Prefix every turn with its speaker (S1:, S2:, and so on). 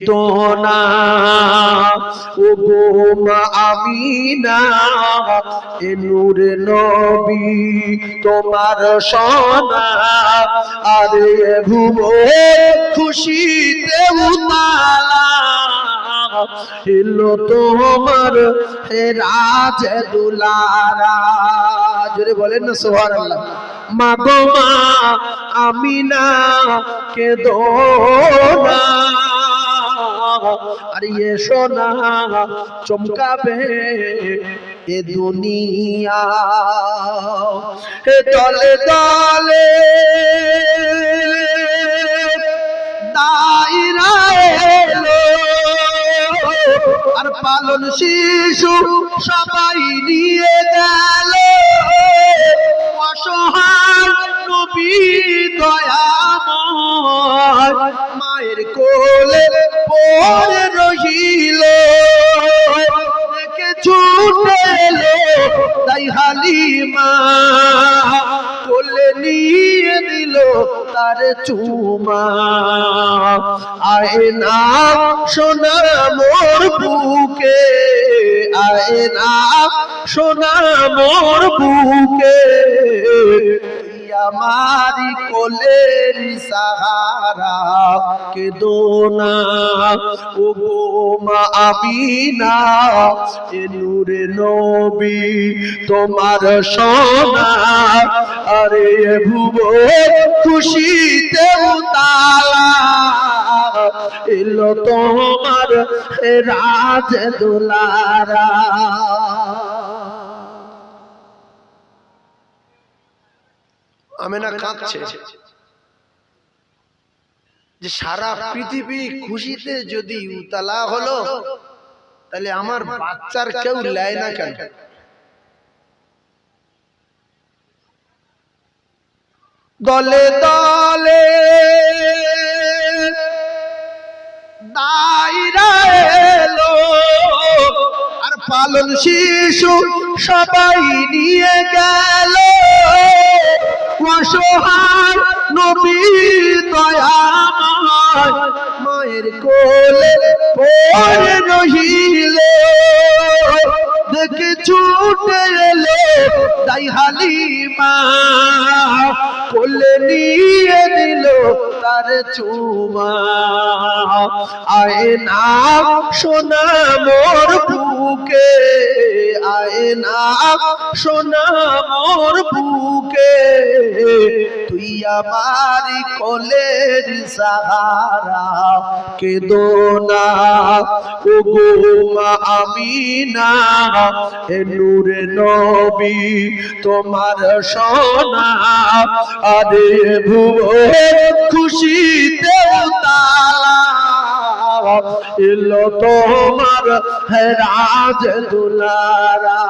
S1: ও তোমার সোনা। আরে ঘুমো খুশিতে উতালা। তোমার হে রাজ দুলারা। বলেন না সোহার মা গো মা আমিনা কে দোনা আর সোনা চমকাবে এ দুনিয়া। হে দলে দলে আর পালন শিশু সবাই নিয়ে গেল। অসহায় নবী দয়াময়, মায়ের কোলে নিয়ে দিল তার চুমা। আয় না সোনা মোর বুকে আয় না সোনা মোর বুকে। আমারি কোলের সাহারা কে দোনা ও গো মা আমিনা, এ নূরে নবী তোমার সোনা। আরে ভুব, খুশিতে উতালা। তোমার রাজ দুলারা। আমেনা কাঁদছে যে সারা পৃথিবী খুশিতে যদি উতলা হলো, তাহলে আমার বাচ্চার কেউ লেয় না কেন? দলে দলে আর পালন শিশু সবাই নিয়ে গেল। অসহায় নবী দয়াময় মায়ের কোলে পড়ে রহিল। দেখে ছুটে তাই হালিমা, কোলে নিয়ে দিল তার চুমা। আয় না সোনা মোর বুকে আয় না সোনা মোর বুকে। তুই আমার কোলের সাহারা। কে দোনা ও গো মা আমিনা এ নূরে নবী, তোমার সোনা। আরে ভুব খুশিতে তালা এলো তোমার রাজ দুলারা।